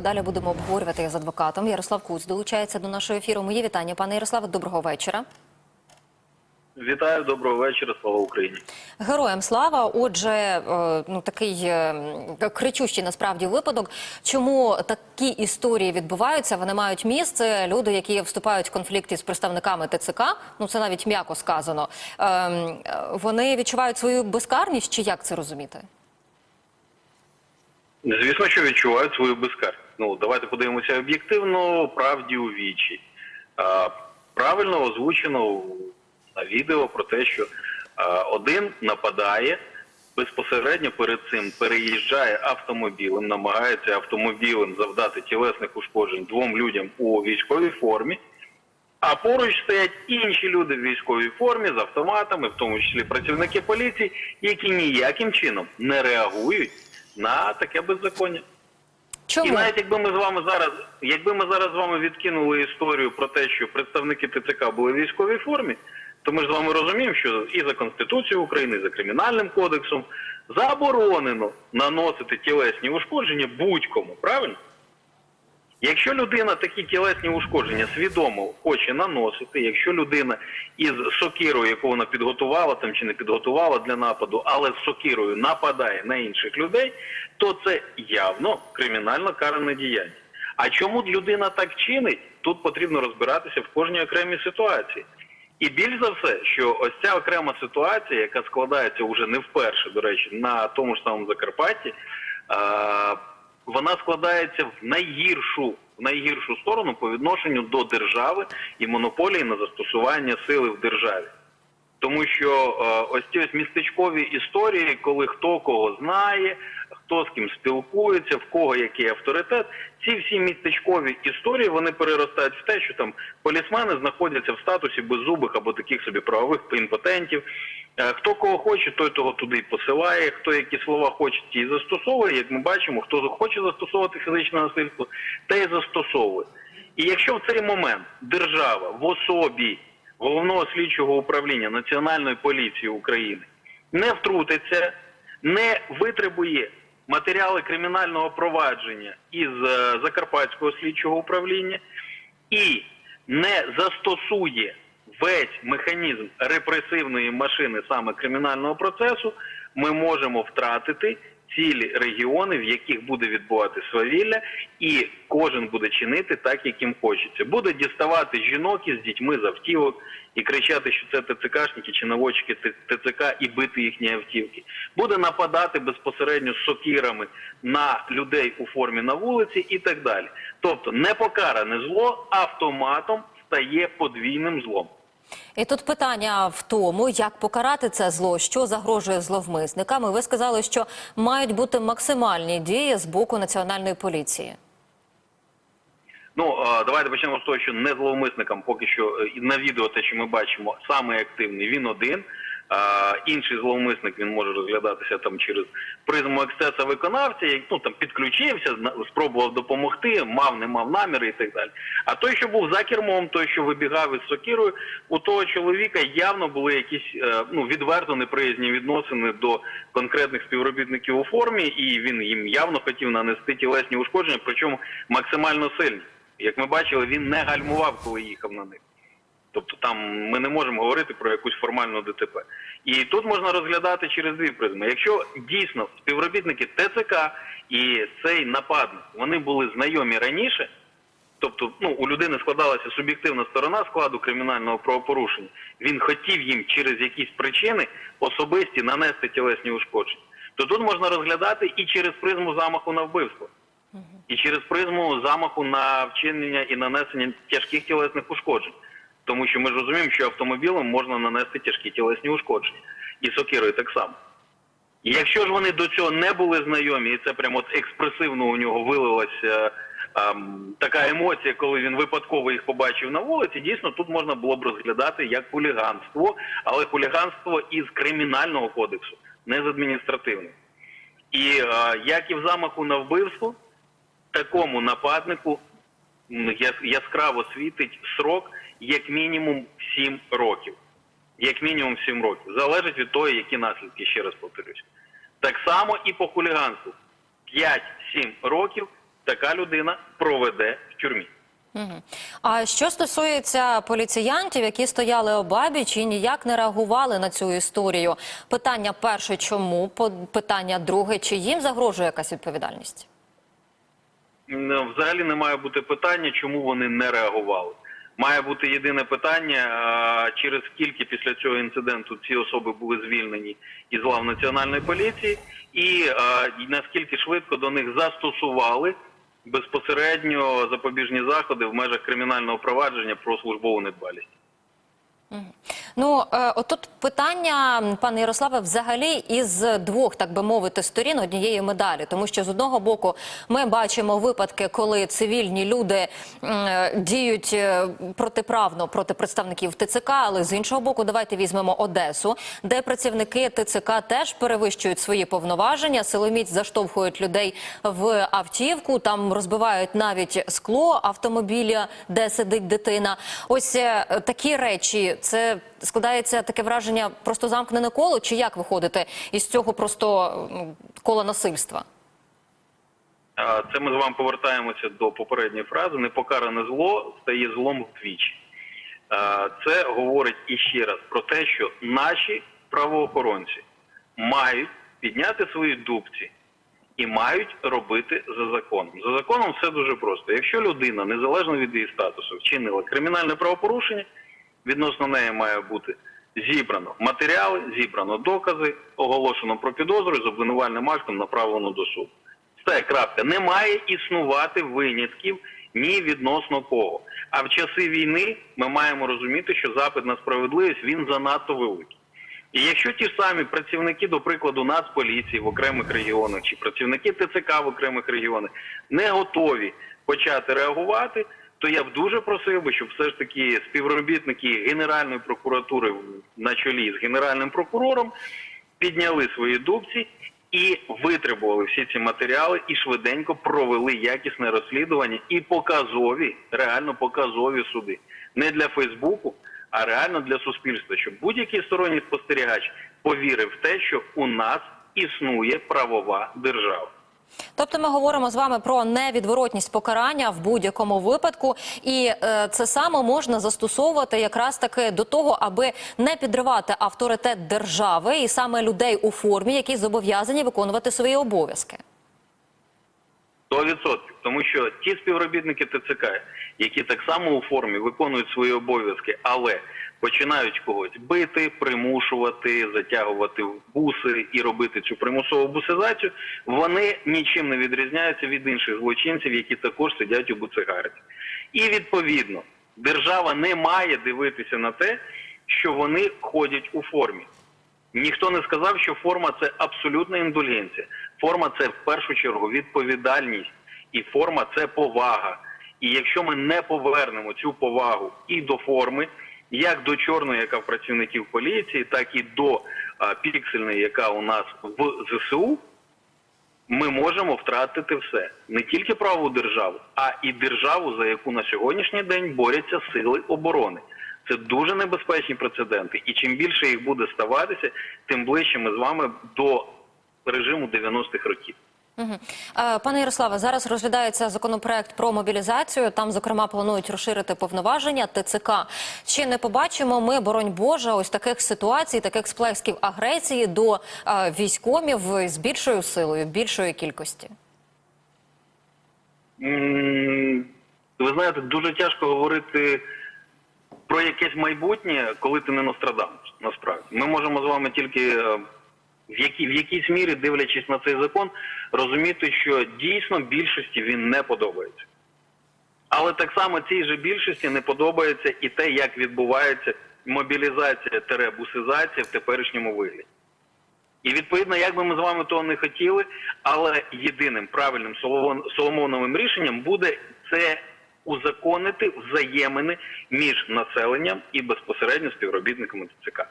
Далі будемо обговорювати з адвокатом. Ярослав Куц долучається до нашого ефіру. Моє вітання, пане Ярославе. Доброго вечора. Вітаю, доброго вечора, слава Україні. Героям слава. Отже, е, ну такий е, кричущий насправді випадок. Чому такі історії відбуваються? Вони мають місце. Люди, які вступають в конфлікти з представниками ТЦК, ну це навіть м'яко сказано. е, е, Вони відчувають свою безкарність, чи як це розуміти? Звісно, що відчувають свою безкарність. Ну, давайте подивимося об'єктивно, правді у вічі. А, правильно озвучено на відео про те, що а, один нападає, безпосередньо перед цим переїжджає автомобілем, намагається автомобілем завдати тілесних ушкоджень двом людям у військовій формі. А поруч стоять інші люди в військовій формі з автоматами, в тому числі працівники поліції, які ніяким чином не реагують на таке беззаконня. І навіть якби ми з вами зараз, якби ми зараз з вами відкинули історію про те, що представники ТЦК були в військовій формі, то ми ж з вами розуміємо, що і за Конституцією України, і за кримінальним кодексом заборонено наносити тілесні ушкодження будь-кому, правильно? Якщо людина такі тілесні ушкодження свідомо хоче наносити, якщо людина із сокирою, яку вона підготувала там чи не підготувала для нападу, але з сокирою нападає на інших людей, то це явно кримінально каране діяння. А чому людина так чинить? Тут потрібно розбиратися в кожній окремій ситуації. І більш за все, що ось ця окрема ситуація, яка складається уже не вперше, до речі, на тому ж самому Закарпатті, вона складається в найгіршу, в найгіршу сторону по відношенню до держави і монополії на застосування сили в державі. Тому що е, ось ці ось містечкові історії, коли хто кого знає, хто з ким спілкується, в кого який авторитет, ці всі містечкові історії вони переростають в те, що там полісмени знаходяться в статусі беззубих або таких собі правових імпотентів. Е, Хто кого хоче, той того туди посилає. Хто які слова хоче, ті і застосовує. Як ми бачимо, хто хоче застосовувати фізичне насильство, те й застосовує. І якщо в цей момент держава в особі головного слідчого управління Національної поліції України не втрутиться, не витребує матеріали кримінального провадження із е, Закарпатського слідчого управління і не застосує весь механізм репресивної машини саме кримінального процесу, ми можемо втратити цілі регіони, в яких буде відбувати свавілля, і кожен буде чинити так, як їм хочеться. Буде діставати жінок із дітьми з автівок і кричати, що це ТЦКшники чи наводчики ТЦК і бити їхні автівки. Буде нападати безпосередньо з сокирами на людей у формі на вулиці і так далі. Тобто непокаране зло автоматом стає подвійним злом. І тут питання в тому, як покарати це зло, що загрожує зловмисникам. І ви сказали, що мають бути максимальні дії з боку національної поліції. Ну давайте почнемо з того, що не зловмисникам поки що е, на відео, те, що ми бачимо, саме активний він один. Інший зловмисник він може розглядатися там через призму ексцеса виконавця, як ну там підключився, спробував допомогти, мав, не мав наміри і так далі. А той, що був за кермом, той, що вибігав із сокирою, у того чоловіка явно були якісь е, ну відверто неприязні відносини до конкретних співробітників у формі, і він їм явно хотів нанести тілесні ушкодження, причому максимально сильні. Як ми бачили, він не гальмував, коли їхав на них. Тобто там ми не можемо говорити про якусь формальну ДТП. І тут можна розглядати через дві призми. Якщо дійсно співробітники ТЦК і цей нападник вони були знайомі раніше, тобто ну, у людини складалася суб'єктивна сторона складу кримінального правопорушення, він хотів їм через якісь причини особисті нанести тілесні ушкодження, то тут можна розглядати і через призму замаху на вбивство і через призму замаху на вчинення і нанесення тяжких тілесних ушкоджень. Тому що ми ж розуміємо, що автомобілем можна нанести тяжкі тілесні ушкодження. І сокирою так само. І якщо ж вони до цього не були знайомі, і це прямо от експресивно у нього вилилася така емоція, коли він випадково їх побачив на вулиці, дійсно тут можна було б розглядати як хуліганство, але хуліганство із кримінального кодексу, не з адміністративного. І е, як і в замаху на вбивство, такому нападнику яскраво світить срок як мінімум 7 років. Як мінімум 7 років. Залежить від того, які наслідки, ще раз повторюсь. Так само і по хуліганству. 5-7 років така людина проведе в тюрмі. А що стосується поліціянтів, які стояли обабіч і ніяк не реагували на цю історію? Питання перше, чому? Питання друге, чи їм загрожує якась відповідальність? Взагалі не має бути питання, чому вони не реагували. Має бути єдине питання, через скільки після цього інциденту ці особи були звільнені із лав національної поліції, і наскільки швидко до них застосували безпосередньо запобіжні заходи в межах кримінального провадження про службову недбалість. Ну е, отут питання, пане Ярославе, взагалі із двох, так би мовити, сторін однієї медалі, тому що з одного боку ми бачимо випадки, коли цивільні люди е, діють е, протиправно проти представників ТЦК, але з іншого боку, давайте візьмемо Одесу, де працівники ТЦК теж перевищують свої повноваження, силоміць заштовхують людей в автівку, там розбивають навіть скло автомобіля, де сидить дитина. Ось такі речі, це складається таке враження, просто замкнене коло, чи як виходити із цього просто кола насильства? Це ми з вами повертаємося до попередньої фрази. Непокаране зло стає злом вдвічі. Це говорить іще раз про те, що наші правоохоронці мають підняти свої дубці і мають робити за законом. За законом все дуже просто. Якщо людина, незалежно від її статусу, вчинила кримінальне правопорушення, відносно неї має бути зібрано матеріали, зібрано докази, оголошено про підозру і з обвинувальним актом направлено до суду. Все, крапка. Не має існувати винятків ні відносно кого. А в часи війни ми маємо розуміти, що запит на справедливість він занадто великий. І якщо ті самі працівники, до прикладу, Нацполіції в окремих регіонах чи працівники ТЦК в окремих регіонах не готові почати реагувати, то я б дуже просив би, щоб все ж таки співробітники Генеральної прокуратури на чолі з генеральним прокурором підняли свої дубці і витребували всі ці матеріали і швиденько провели якісне розслідування і показові, реально показові суди. Не для Фейсбуку, а реально для суспільства, щоб будь-який сторонній спостерігач повірив в те, що у нас існує правова держава. Тобто ми говоримо з вами про невідворотність покарання в будь-якому випадку, і е, це саме можна застосовувати якраз таки до того, аби не підривати авторитет держави і саме людей у формі, які зобов'язані виконувати свої обов'язки. 100%. Тому що ті співробітники ТЦК, які так само у формі виконують свої обов'язки, але починають когось бити, примушувати, затягувати в буси і робити цю примусову бусизацію, вони нічим не відрізняються від інших злочинців, які також сидять у буцегарці. І відповідно держава не має дивитися на те, що вони ходять у формі. Ніхто не сказав, що форма це абсолютна індульгенція. Форма це в першу чергу відповідальність, і форма це повага. І якщо ми не повернемо цю повагу і до форми, як до чорної, яка в працівників поліції, так і до а, піксельної, яка у нас в ЗСУ, ми можемо втратити все не тільки правову державу, а і державу, за яку на сьогоднішній день борються сили оборони. Це дуже небезпечні прецеденти, і чим більше їх буде ставатися, тим ближче ми з вами до режиму 90-х років. Пане Ярославе, зараз розглядається законопроект про мобілізацію. Там, зокрема, планують розширити повноваження ТЦК. Чи не побачимо ми, боронь Боже, ось таких ситуацій, таких сплесків агресії до військомів з більшою силою, більшої кількості? Ви знаєте, дуже тяжко говорити про якесь майбутнє, коли ти не Нострадамус, насправді. Ми можемо з вами тільки е, в, якій, в якійсь мірі, дивлячись на цей закон, розуміти, що дійсно більшості він не подобається. Але так само цій же більшості не подобається і те, як відбувається мобілізація бусизація в теперішньому вигляді. І відповідно, як би ми з вами того не хотіли, але єдиним правильним Соломон- Соломоновим рішенням буде це узаконити взаємини між населенням і безпосередньо співробітниками ТЦК.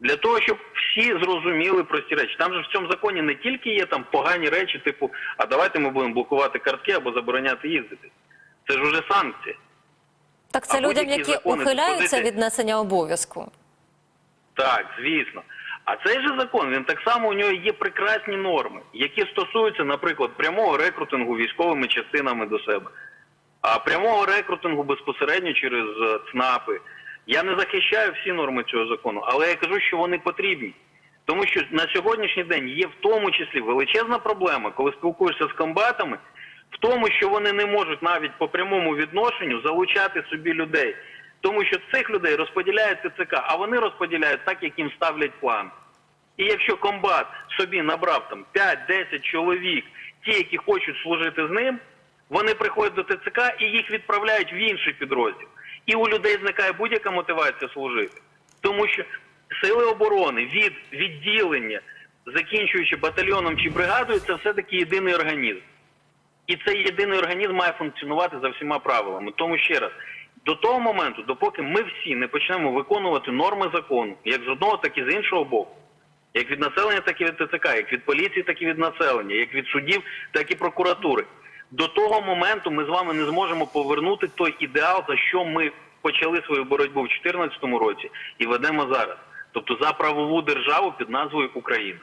Для того, щоб всі зрозуміли прості речі. Там же в цьому законі не тільки є там погані речі, типу, а давайте ми будемо блокувати картки або забороняти їздити. Це ж уже санкція. Так це А людям, будь-які закони ухиляються від несення обов'язку. Так, звісно. А цей же закон, він так само у нього є прекрасні норми, які стосуються, наприклад, прямого рекрутингу військовими частинами до себе, а прямого рекрутингу безпосередньо через е, ЦНАПи. Я не захищаю всі норми цього закону, але я кажу, що вони потрібні. Тому що на сьогоднішній день є в тому числі величезна проблема, коли спілкуєшся з комбатами, в тому, що вони не можуть навіть по прямому відношенню залучати собі людей. Тому що цих людей розподіляють ТЦК, а вони розподіляють так, як їм ставлять план. І якщо комбат собі набрав там 5-10 чоловік, ті, які хочуть служити з ним, вони приходять до ТЦК і їх відправляють в інший підрозділ. І у людей зникає будь-яка мотивація служити. Тому що сили оборони від відділення, закінчуючи батальйоном чи бригадою, це все-таки єдиний організм. І цей єдиний організм має функціонувати за всіма правилами. Тому ще раз, до того моменту, допоки ми всі не почнемо виконувати норми закону, як з одного, так і з іншого боку, як від населення, так і від ТЦК, як від поліції, так і від населення, як від судів, так і прокуратури. До того моменту ми з вами не зможемо повернути той ідеал, за що ми почали свою боротьбу в 2014 році і ведемо зараз. Тобто за правову державу під назвою Україна.